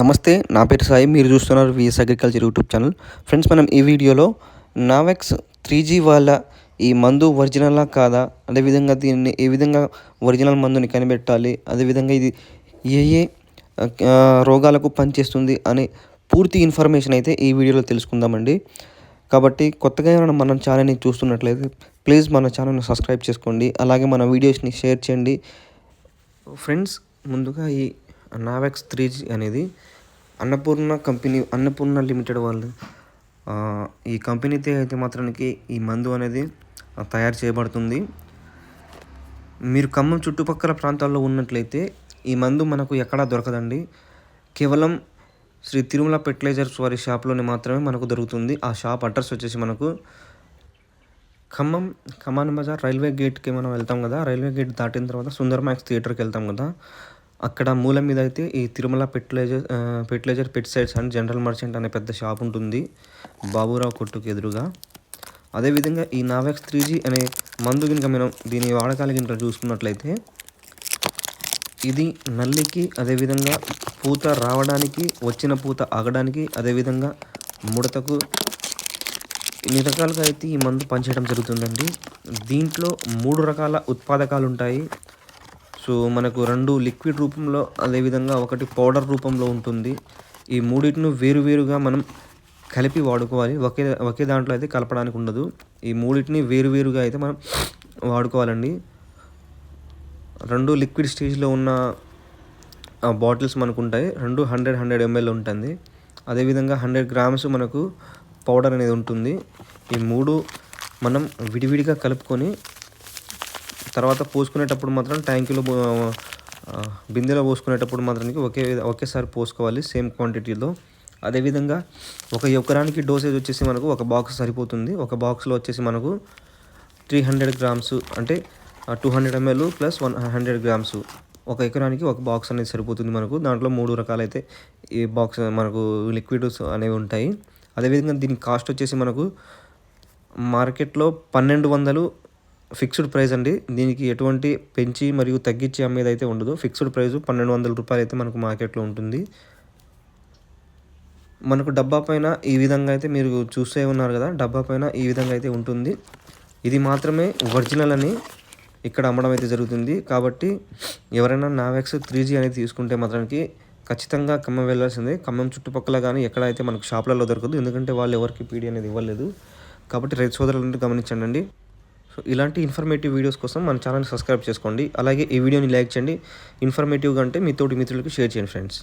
నమస్తే నా పేరు సాయి. మీరు చూస్తున్నారు V S agriculture YouTube channel friends మనం ఈ వీడియోలో నావెక్స్ త్రీ జీ వాళ్ళ ఈ మందు ఒరిజినలా కాదా? అదేవిధంగా దీన్ని ఏ విధంగా ఒరిజినల్ మందుని కనిపెట్టాలి? అదేవిధంగా ఇది ఏ ఏ రోగాలకు పనిచేస్తుంది అనే పూర్తి ఇన్ఫర్మేషన్ అయితే ఈ వీడియోలో తెలుసుకుందామండి. కాబట్టి కొత్తగా ఏమైనా మన ఛానల్ని చూస్తున్నట్లయితే ప్లీజ్ మన ఛానల్ని సబ్స్క్రైబ్ చేసుకోండి. అలాగే మన వీడియోస్ని షేర్ చేయండి. ఫ్రెండ్స్ ముందుగా ఈ నావెక్స్ త్రీ జీ అనేది అన్నపూర్ణ కంపెనీ అన్నపూర్ణ లిమిటెడ్ వాళ్ళు ఈ కంపెనీతో అయితే మాత్రానికి ఈ మందు అనేది తయారు చేయబడుతుంది. మీరు ఖమ్మం చుట్టుపక్కల ప్రాంతాల్లో ఉన్నట్లయితే ఈ మందు మనకు ఎక్కడా దొరకదండి. కేవలం శ్రీ తిరుమల ఫెర్టిలైజర్స్ వారి షాప్లోనే మాత్రమే మనకు దొరుకుతుంది. ఆ షాప్ అడ్రస్ వచ్చేసి మనకు ఖమ్మం ఖమ్మాన్ బజార్ రైల్వే గేట్కి మనం వెళ్తాం కదా. రైల్వే గేట్ దాటిన తర్వాత సుందర్ మ్యాక్స్ థియేటర్కి వెళ్తాం కదా. అక్కడ మూల మీద అయితే ఈ Tirumala fertilizer fertilizer pesticides and general merchant అనే పెద్ద షాప్ ఉంటుంది. బాబురావు కొట్టుకు ఎదురుగా. అదేవిధంగా ఈ నావెక్స్ త్రీ జీ అనే మందు కనుక మనం దీని వాడకాలు కనుక చూసుకున్నట్లయితే ఇది నల్లికి అదేవిధంగా పూత రావడానికి వచ్చిన పూత ఆగడానికి అదేవిధంగా ముడతకు ఇన్ని రకాలుగా అయితే ఈ మందు పనిచేయడం జరుగుతుందండి. దీంట్లో మూడు రకాల ఉత్పాదకాలు ఉంటాయి సో మనకు రెండు లిక్విడ్ రూపంలో అదేవిధంగా ఒకటి పౌడర్ రూపంలో ఉంటుంది. ఈ మూడింటిని వేరువేరుగా మనం కలిపి వాడుకోవాలి. ఒకే ఒకే దాంట్లో అయితే కలపడానికి ఉండదు. ఈ మూడింటిని వేరువేరుగా అయితే మనం వాడుకోవాలండి. రెండు లిక్విడ్ స్టేజ్లో ఉన్న ఆ బాటిల్స్ మనకు ఉంటాయి రెండు హండ్రెడ్ హండ్రెడ్ ఎంఎల్ ఉంటుంది. అదేవిధంగా హండ్రెడ్ గ్రామ్స్ మనకు పౌడర్ అనేది ఉంటుంది. ఈ మూడు మనం విడివిడిగా కలుపుకొని తర్వాత పోసుకునేటప్పుడు మాత్రం ట్యాంకులో బిందెలో పోసుకునేటప్పుడు మాత్రానికి ఒకే ఒకేసారి పోసుకోవాలి సేమ్ క్వాంటిటీలో అదేవిధంగా ఒక ఎకరానికి డోసేజ్ వచ్చేసి మనకు ఒక బాక్స్ సరిపోతుంది. ఒక బాక్స్లో వచ్చేసి మనకు త్రీ హండ్రెడ్ గ్రామ్స్ అంటే two hundred ML plus one hundred grams ఒక ఎకరానికి ఒక బాక్స్ అనేది సరిపోతుంది మనకు. దాంట్లో మూడు రకాలైతే ఈ బాక్స్ మనకు లిక్విడ్స్ అనేవి ఉంటాయి. అదేవిధంగా దీని కాస్ట్ వచ్చేసి మనకు మార్కెట్లో పన్నెండు వందలు ఫిక్స్డ్ ప్రైస్ అండి. దీనికి ఎటువంటి పెంచి మరియు తగ్గించి అమ్మేది అయితే ఉండదు ఫిక్స్డ్ ప్రైస్ పన్నెండు వందల రూపాయలు అయితే మనకు మార్కెట్లో ఉంటుంది. మనకు డబ్బా పైన ఈ విధంగా అయితే మీరు చూసే ఉన్నారు కదా డబ్బా పైన ఈ విధంగా అయితే ఉంటుంది. ఇది మాత్రమే ఒరిజినల్ అని ఇక్కడ అమ్మడం అయితే జరుగుతుంది. కాబట్టి ఎవరైనా నావెక్స్ త్రీ జీ అనేది తీసుకుంటే మాత్రానికి ఖచ్చితంగా ఖమ్మం వెళ్ళాల్సిందే. ఖమ్మం చుట్టుపక్కల కానీ ఎక్కడైతే మనకు షాపులలో దొరకదు. ఎందుకంటే వాళ్ళు ఎవరికి పీడి అనేది ఇవ్వలేదు. కాబట్టి రైతు సోదరులను గమనించండి సో ఇలాంటి ఇన్ఫర్మేటివ్ వీడియోస్ కోసం మన ఛానల్ సబ్స్క్రైబ్ చేసుకోండి. అలాగే ఈ వీడియోని లైక్ చేయండి. ఇన్ఫర్మేటివ్గా అంటే మీ తోటి మిత్రులకు షేర్ చేయండి ఫ్రెండ్స్